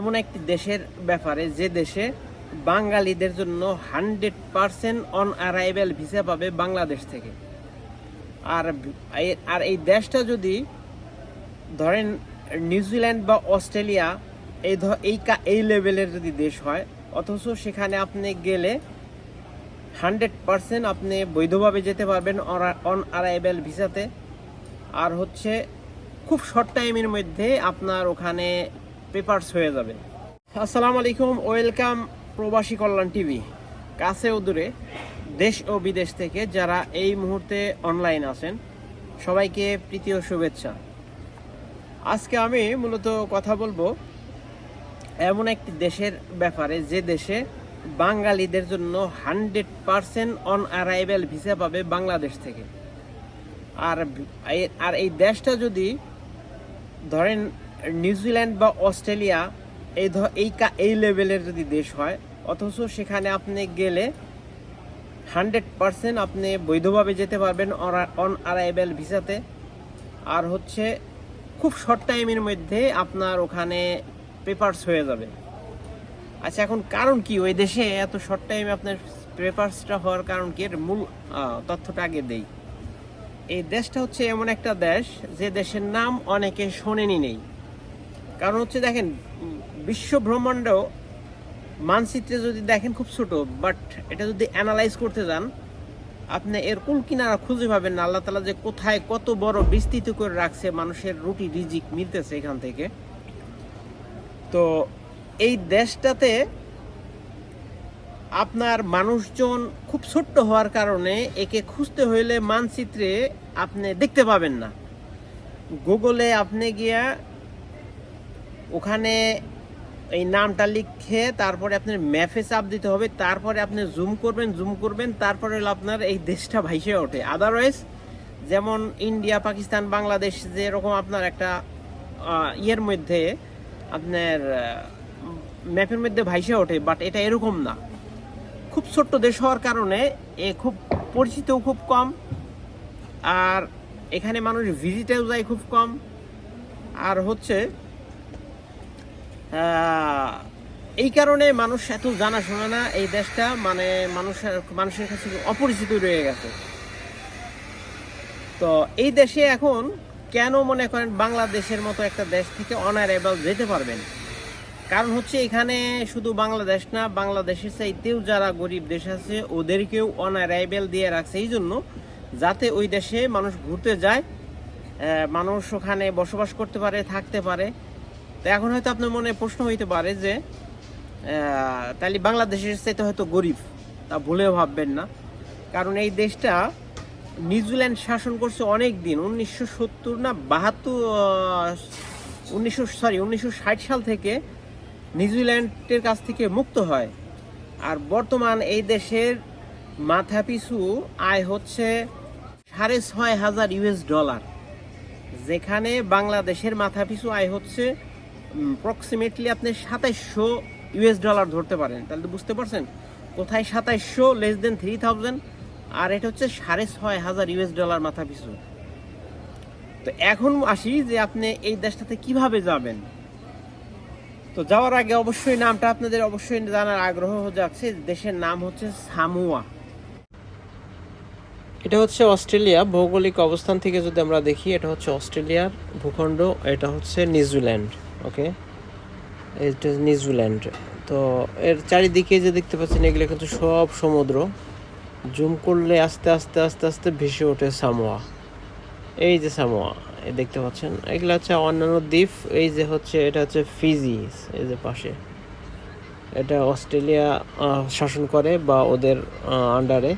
এমন একটি দেশের ব্যাপারে যে দেশে বাঙালিদের জন্য hundred percent on arrival visa পাবে বাংলাদেশ থেকে। আর আর এই দেশটা যদি ধরেন নিউজিল্যান্ড বা অস্ট্রেলিয়া, এই ধ- এই এই লেভেলের যদি দেশ হয়, অথচ সেখানে আপনি গেলে হান্ড্রেড পারসেন্ট আপনি বৈধভাবে যেতে পারবেন অন অ্যারাইভেল ভিসাতে আর হচ্ছে খুব শর্ট টাইমের মধ্যে আপনার ওখানে পেপারস হয়ে যাবে। আসসালামু আলাইকুম, ওয়েলকাম প্রবাসী কল্যাণ টিভি। কাছে ও দূরে, দেশ ও বিদেশ থেকে যারা এই মুহূর্তে অনলাইন আছেন, সবাইকে প্রীতি ও শুভেচ্ছা। আজকে আমি মূলত কথা বলব এমন একটি দেশের ব্যাপারে, যে দেশে বাঙালিদের জন্য hundred percent on arrival visa পাবে বাংলাদেশ থেকে। আর আর এই দেশটা যদি ধরেন নিউজিল্যান্ড বা অস্ট্রেলিয়া এই ধ- এই কা- এই লেভেলের যদি দেশ হয়, অথচ সেখানে আপনি গেলে হান্ড্রেড পারসেন্ট আপনি বৈধভাবে যেতে পারবেন অন অ্যারাইভেল ভিসাতে। আর হচ্ছে খুব শর্ট টাইমের মধ্যে আপনার ওখানে পেপারস হয়ে যাবে। আচ্ছা এখন কারণ কি? ওই দেশে এত শর্ট টাইমে আপনার পেপারসটা হওয়ার কারণ কি? এর মূল তথ্যটা আগে দেই। এই দেশটা হচ্ছে এমন একটা দেশ যে দেশের নাম অনেকে শোনেনি নেই। কারণ হচ্ছে দেখেন, বিশ্ব ব্রহ্মাণ্ড মানচিত্রে যদি দেখেন খুব ছোট বাট এটা যদি অ্যানালাইজ করতে যান, আপনি এর কুল কিনারা খুঁজে পাবেন না। আল্লাহ তালা যে কোথায় কত বড় বিস্তৃত করে রাখছে, মানুষের রুটি রিজিক মিলতেছে এখান থেকে। তো এই দেশটাতে আপনার মানুষজন খুব ছোট্ট হওয়ার কারণে একে খুঁজতে হইলে মানচিত্রে আপনি দেখতে পাবেন না। গুগলে আপনি গিয়া ওখানে এই নামটা লিখে তারপরে আপনার ম্যাপে চাপ দিতে হবে, তারপরে আপনি জুম করবেন জুম করবেন, তারপরে আপনার এই দেশটা ভাইসে ওঠে। আদারওয়াইজ যেমন ইন্ডিয়া পাকিস্তান বাংলাদেশ যেরকম আপনার একটা ইয়ের মধ্যে আপনার ম্যাপের মধ্যে ভাইসে ওঠে বাট এটা এরকম না। খুব ছোট্ট দেশ হওয়ার কারণে এ খুব পরিচিতও খুব কম, আর এখানে মানুষ ভিজিটেও যায় খুব কম। আর হচ্ছে এই কারণে মানুষ এত জানা জানাশোনা না এই দেশটা মানে মানুষের মানুষের কাছে অপরিচিত রয়ে গেছে। তো এই দেশে এখন কেন মনে করেন বাংলাদেশের মতো একটা দেশ থেকে অনারেবল যেতে পারবেন? কারণ হচ্ছে এখানে শুধু বাংলাদেশ না, বাংলাদেশের চাইতেও যারা গরিব দেশ আছে, ওদেরকেও অনারাইভেল দিয়ে রাখছে। এই জন্য যাতে ওই দেশে মানুষ ঘুরতে যায় মানুষ ওখানে বসবাস করতে পারে, থাকতে পারে। তো এখন হয়তো আপনার মনে প্রশ্ন হইতে পারে যে তাহলে বাংলাদেশের চাইতে হয়তো গরিব, তা ভুলেও ভাববেন না। কারণ এই দেশটা নিউজিল্যান্ড শাসন করছে অনেক দিন, উনিশশো সত্তর না বাহাত্তর উনিশশো সরি উনিশশো ষাট সাল থেকে নিউজিল্যান্ডের কাছ থেকে মুক্ত হয়। আর বর্তমান এই দেশের মাথাপিছু আয় হচ্ছে সাড়ে ছয় হাজার ইউএস ডলার, যেখানে বাংলাদেশের মাথাপিছু আয় হচ্ছে প্রক্সিমেটলি আপনি সাতাইশশো ইউএস ডলার ধরতে পারেন। তাহলে তো বুঝতে পারছেন, কোথায় সাতাইশশো লেস দেন থ্রি থাউজেন্ড আর এটা হচ্ছে সাড়ে ছয় হাজার ইউএস ডলার মাথাপিছু তো এখন আসি যে আপনি এই দেশটাতে কীভাবে যাবেন। তো যাওয়ার আগে অবশ্যই নামটা আপনাদের অবশ্যই জানার আগ্রহ যাচ্ছে দেশের নাম হচ্ছে সামুয়া। এটা হচ্ছে অস্ট্রেলিয়া, ভৌগোলিক অবস্থান থেকে যদি আমরা দেখি, এটা হচ্ছে অস্ট্রেলিয়ার ভূখণ্ড, এটা হচ্ছে নিউজিল্যান্ড। ওকে? এটা নিউজিল্যান্ড। তো এর চারিদিকে যে দেখতে পাচ্ছেন, এগুলো কিন্তু সব সমুদ্র। জুম করলে আস্তে আস্তে আস্তে আস্তে ভেসে ওঠে সামোয়া। এই যে সামোয়া, এই দেখতে পাচ্ছেন? এগুলো হচ্ছে অন্যান্য দ্বীপ। এই যে হচ্ছে, এটা হচ্ছে ফিজি, এই যে পাশে। এটা অস্ট্রেলিয়া শাসন করে বা ওদের আন্ডারে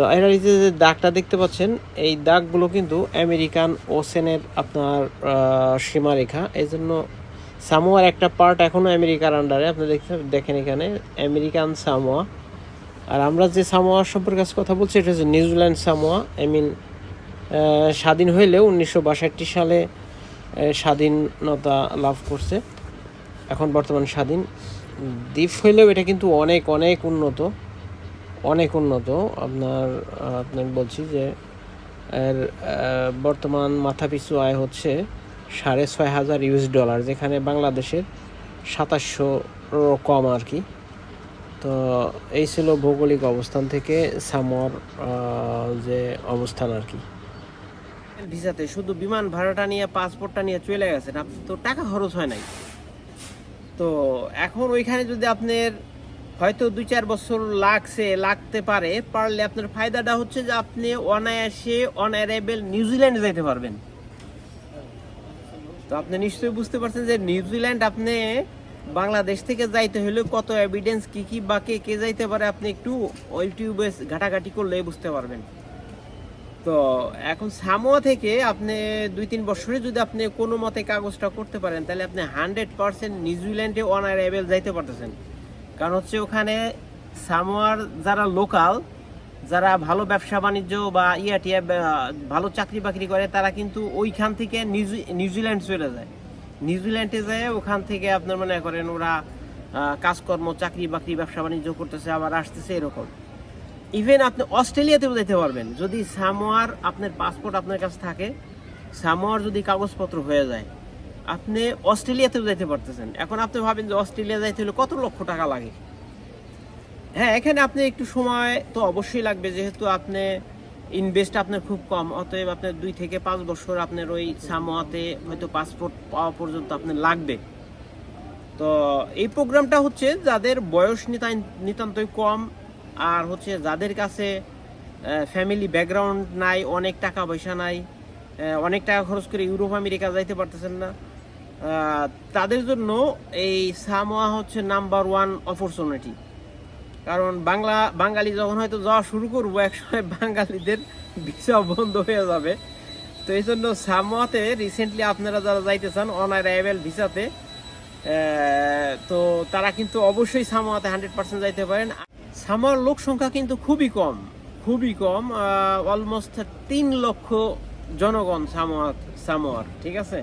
তো এর যে দাগটা দেখতে পাচ্ছেন, এই দাগগুলো কিন্তু আমেরিকান ওসেনের আপনার সীমারেখা। এই জন্য সামোয়ার একটা পার্ট এখনও আমেরিকার আন্ডারে আপনি দেখতে দেখেন এখানে, আমেরিকান সামোয়া। আর আমরা যে সামোয়া সম্পর্কে কথা বলছি, এটা হচ্ছে নিউজিল্যান্ড সামোয়া। আই মিন স্বাধীন হইলেও উনিশশো বাষট্টি সালে স্বাধীনতা লাভ করছে। এখন বর্তমান স্বাধীন। দ্বীপ হইলেও এটা কিন্তু অনেক অনেক উন্নত। অনেক উন্নত। আপনার আপনার বলছি যে, এর বর্তমান মাথাপিছু আয় হচ্ছে সাড়ে ছয় হাজার ইউএস ডলার, যেখানে বাংলাদেশের সাতাশশো কম আর কি। তো এই ছিল ভৌগোলিক অবস্থান থেকে সামর যে অবস্থান আর কি। ভিসাতে শুধু বিমান ভাড়াটা নিয়ে, পাসপোর্টটা নিয়ে চলে গেছেন আপনি তো টাকা খরচ হয় নাই। তো এখন ওইখানে যদি আপনার হয়তো দুই চার বছর লাগছে, লাগতে পারে, পারলে আপনার ফায়দাটা হচ্ছে যে আপনি অনায়াসে অন অ্যারাইভেল নিউজিল্যান্ডে যেতে পারবেন। তো আপনি নিশ্চয়ই বুঝতে পারছেন যে নিউজিল্যান্ড আপনি বাংলাদেশ থেকে যাইতে হলে কত এভিডেন্স কি কি বা কে কে যাইতে পারে আপনি একটু ইউটিউবে ঘাটাঘাটি করলে বুঝতে পারবেন। তো এখন সামোয়া থেকে আপনি দুই তিন বছরে যদি আপনি কোনো মতে কাগজটা করতে পারেন, তাহলে আপনি হান্ড্রেড পার্সেন্ট নিউজিল্যান্ডে অন অ্যারাইভেল যাইতে পারতেছেন। কারণ হচ্ছে ওখানে সামোয়ার যারা লোকাল, যারা ভালো ব্যবসা বাণিজ্য বা ইয়া টিয়া ভালো চাকরি বাকরি করে, তারা কিন্তু ওইখান থেকে নিউজি- নিউজিল্যান্ড চলে যায়। নিউজিল্যান্ডে যায় ওখান থেকে আপনার মনে করেন ওরা কাজকর্ম, চাকরি বাকরি, ব্যবসা বাণিজ্য করতেছে, আবার আসতেছে এরকম। ইভেন আপনি অস্ট্রেলিয়াতেও যেতে পারবেন। যদি সামোয়ার আপনার পাসপোর্ট আপনার কাছে থাকে, সামোয়ার যদি কাগজপত্র হয়ে যায় আপনি অস্ট্রেলিয়াতেও যাইতে পারতেছেন। এখন আপনি ভাবেন যে অস্ট্রেলিয়া যাইতে হলে কত লক্ষ টাকা লাগে? হ্যাঁ এখানে আপনি একটু সময় তো অবশ্যই লাগবে, যেহেতু আপনি ইনভেস্ট আপনার খুব কম, অতএব আপনার দুই থেকে পাঁচ বছর আপনার ওই সামোয়াতে হয়তো পাসপোর্ট পাওয়া পর্যন্ত আপনার লাগবে। তো এই প্রোগ্রামটা হচ্ছে যাদের বয়স নিতান- নিতান্তই কম আর হচ্ছে যাদের কাছে ফ্যামিলি ব্যাকগ্রাউন্ড নাই, অনেক টাকা পয়সা নাই অনেক টাকা খরচ করে ইউরোপ আমেরিকা যাইতে পারতেছেন না তাদের জন্য এই সামোয়া হচ্ছে নাম্বার ওয়ান অপরচুনিটি কারণ বাংলা, বাঙালি যখন হয়তো যাওয়া শুরু করব, একসময় বাঙালিদের ভিসা বন্ধ হয়ে যাবে। তো এই জন্য সামোয়াতে রিসেন্টলি আপনারা যারা যাইতে চান অন অ্যারাইভেল ভিসাতে তো তারা কিন্তু অবশ্যই সামোয়াতে হান্ড্রেড পার্সেন্ট যাইতে পারেন। সামোয়ার লোক সংখ্যা কিন্তু খুবই কম খুবই কম অলমোস্ট তিন লক্ষ জনগণ সামোয়ার সামোয়ার, ঠিক আছে?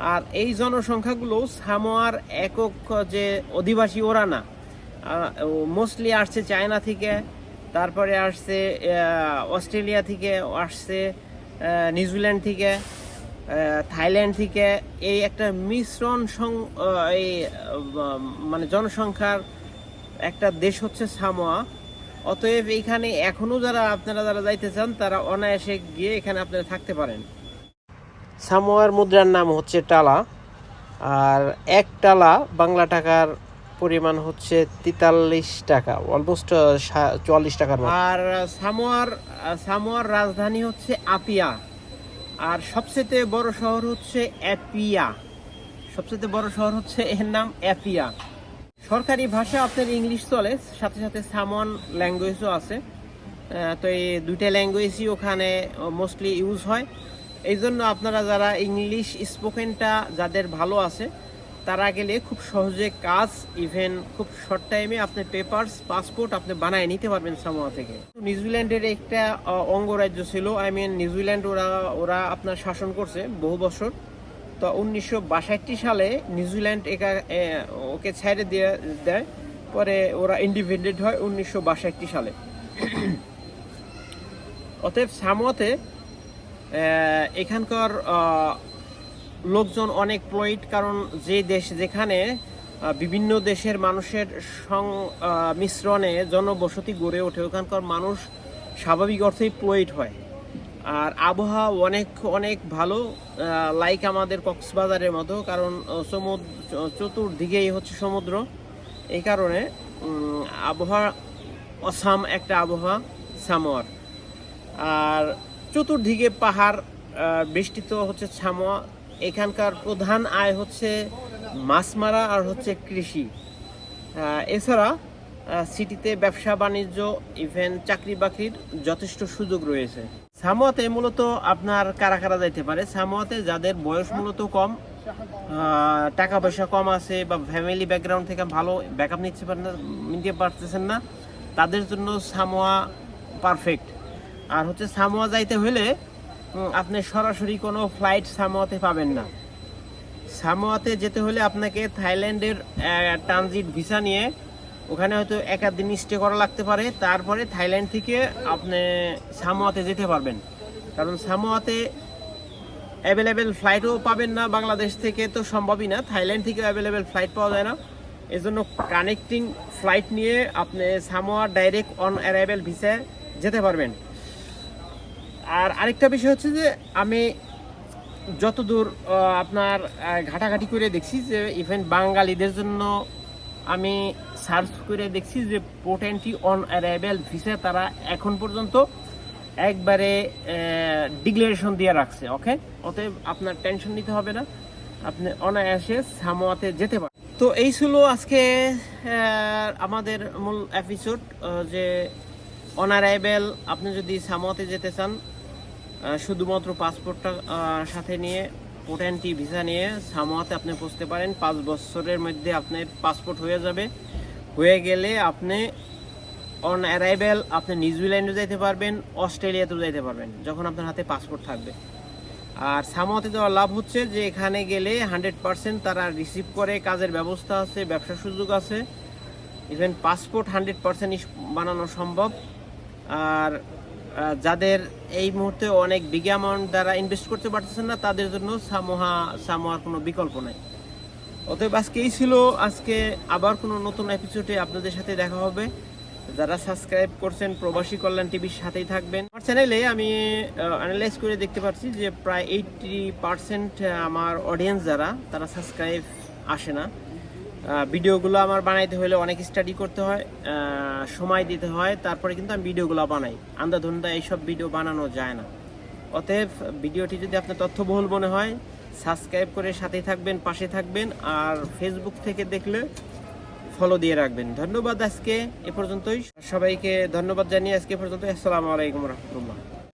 আর এই জনসংখ্যাগুলো সামোয়ার একক যে অধিবাসী ওরা না মোস্টলি আসছে চায়না থেকে, তারপরে আসছে অস্ট্রেলিয়া থেকে, আসছে নিউজিল্যান্ড থেকে থাইল্যান্ড থেকে। এই একটা মিশ্রণ সং- এই মানে জনসংখ্যার একটা দেশ হচ্ছে সামোয়া। অতএব এইখানে এখনও যারা আপনারা যারা যাইতে চান, তারা অনায়াসে গিয়ে এখানে আপনারা থাকতে পারেন। সামোয়ার মুদ্রার নাম হচ্ছে টালা, আর এক টালা বাংলা টাকার পরিমাণ হচ্ছে তেতাল্লিশ টাকা অলমোস্ট চুয়াল্লিশ টাকার আর সামোয়ার সামোয়ার রাজধানী হচ্ছে আপিয়া, আর সবচেয়ে বড় শহর হচ্ছে অ্যাপিয়া। সবচেয়ে বড় শহর হচ্ছে এর নাম অ্যাপিয়া। সরকারি ভাষা আপনার ইংলিশ চলে, সাথে সাথে সামন ল্যাঙ্গুয়েজও আছে। তো এই দুইটা ল্যাঙ্গুয়েজই ওখানে মোস্টলি ইউজ হয়। এই জন্য আপনারা যারা ইংলিশ স্পোকেনটা যাদের ভালো আছে, তারা গেলে খুব সহজে কাজ ইভেন খুব শর্ট টাইমে আপনি পেপারস পাসপোর্ট আপনি বানায় নিতে পারবেন সামোয়া থেকে। নিউজিল্যান্ডের একটা অঙ্গরাজ্য ছিল আই মিন নিউজিল্যান্ড ওরা ওরা আপনার শাসন করছে বহু বছর। তো উনিশশো বাষট্টি সালে নিউজিল্যান্ড একা ওকে ছেড়ে দিয়ে দেয়, পরে ওরা ইন্ডিপেন্ডেন্ট হয় উনিশশো বাষট্টি সালে। অতএব সামোয়াতে এখানকার লোকজন অনেক প্লয়েড কারণ যে দেশ যেখানে বিভিন্ন দেশের মানুষের সং মিশ্রণে জনবসতি গড়ে ওঠে, ওখানকার মানুষ স্বাভাবিক অর্থেই প্লয়েড হয়। আর আবহাওয়া অনেক অনেক ভালো লাইক আমাদের কক্সবাজারের মতো, কারণ সমুদ্র, চতুর্দিকেই হচ্ছে সমুদ্র। এই কারণে আবহাওয়া অসাম একটা আবহাওয়া, সামোয়ার। আর চতুর্দিকে পাহাড় বেষ্টিত হচ্ছে ছামোয়া। এখানকার প্রধান আয় হচ্ছে মাছ মারা আর হচ্ছে কৃষি। এছাড়া সিটিতে ব্যবসা, বাণিজ্য ইভেন চাকরি বাকরির যথেষ্ট সুযোগ রয়েছে। সামোয়াতে মূলত আপনার কারা কারা যাইতে পারে? সামোয়াতে যাদের বয়স মূলত কম টাকা পয়সা কম আছে বা ফ্যামিলি ব্যাকগ্রাউন্ড থেকে ভালো ব্যাকআপ পারেন নিতে পারতেছেন না, তাদের জন্য সামোয়া পারফেক্ট আর হচ্ছে সামোয়া যাইতে হলে আপনি সরাসরি কোনো ফ্লাইট সামোয়াতে পাবেন না। সামোয়াতে যেতে হলে আপনাকে থাইল্যান্ডের ট্রানজিট ভিসা নিয়ে ওখানে হয়তো এক আধ দিন স্টে করা লাগতে পারে। তারপরে থাইল্যান্ড থেকে আপনি সামোয়াতে যেতে পারবেন। কারণ সামোয়াতে অ্যাভেলেবেল ফ্লাইটও পাবেন না বাংলাদেশ থেকে তো সম্ভবই না। থাইল্যান্ড থেকে অ্যাভেলেবেল ফ্লাইট পাওয়া যায় না। এজন্য কানেক্টিং ফ্লাইট নিয়ে আপনি সামোয়া ডাইরেক্ট অন অ্যারাইভেল ভিসায় যেতে পারবেন। আর আরেকটা বিষয় হচ্ছে যে আমি যতদূর আপনার ঘাটাঘাটি করে দেখছি যে ইভেন বাঙালিদের জন্য আমি সার্চ করে দেখছি যে পোটেন্টি অন অ্যারাইভেল ভিসা তারা এখন পর্যন্ত একবারে ডিক্লারেশন দিয়ে রাখছে ওকে অতএব আপনার টেনশন নিতে হবে না। আপনি অনায়াসে সামোয়াতে যেতে পারেন। তো এই ছিল আজকে আমাদের মূল এপিসোড যে অনারাইভেল আপনি যদি সামোয়াতে যেতে চান শুধুমাত্র পাসপোর্টটা সাথে নিয়ে পোটেন্টি ভিসা নিয়ে সামোয়াতে আপনি পৌঁছতে পারেন। পাঁচ বছরের মধ্যে আপনার পাসপোর্ট হয়ে যাবে। হয়ে গেলে আপনি অন অ্যারাইভেল আপনি নিউজিল্যান্ডে যাইতে পারবেন অস্ট্রেলিয়াতেও যাইতে পারবেন, যখন আপনার হাতে পাসপোর্ট থাকবে। আর সামোয়াতে যাওয়ার লাভ হচ্ছে যে এখানে গেলে হান্ড্রেড পার্সেন্ট তারা রিসিভ করে, কাজের ব্যবস্থা আছে, ব্যবসার সুযোগ আছে। ইভেন পাসপোর্ট হান্ড্রেড পার্সেন্ট বানানো সম্ভব। আর যাদের এই মুহূর্তে অনেক বিগ অ্যামাউন্ট দ্বারা ইনভেস্ট করতে পারতেছেন না, তাদের জন্য সামোহা সামোয়ার কোনো বিকল্প নাই। অতএব আজকে এই ছিল, আজকে আবার কোনো নতুন এপিসোডে আপনাদের সাথে দেখা হবে। যারা সাবস্ক্রাইব করছেন, প্রবাসী কল্যাণ টিভির সাথেই থাকবেন। আমার চ্যানেলে আমি অ্যানালাইজ করে দেখতে পাচ্ছি যে প্রায় এইটটি পার্সেন্ট আমার অডিয়েন্স যারা, তারা সাবস্ক্রাইব আসে না। ভিডিওগুলো আমার বানাইতে হলে অনেক স্টাডি করতে হয় সময় দিতে হয়, তারপরে কিন্তু আমি ভিডিওগুলো বানাই। আন্দাধুন্দা এইসব ভিডিও বানানো যায় না। অতএব ভিডিওটি যদি আপনার তথ্যবহুল মনে হয় সাবস্ক্রাইব করে সাথে থাকবেন, পাশে থাকবেন, আর ফেসবুক থেকে দেখলে ফলো দিয়ে রাখবেন। ধন্যবাদ আজকে, এ পর্যন্তই। সবাইকে ধন্যবাদ জানিয়ে আজকে পর্যন্ত আসসালামু আলাইকুম রহমতুল্লাহ।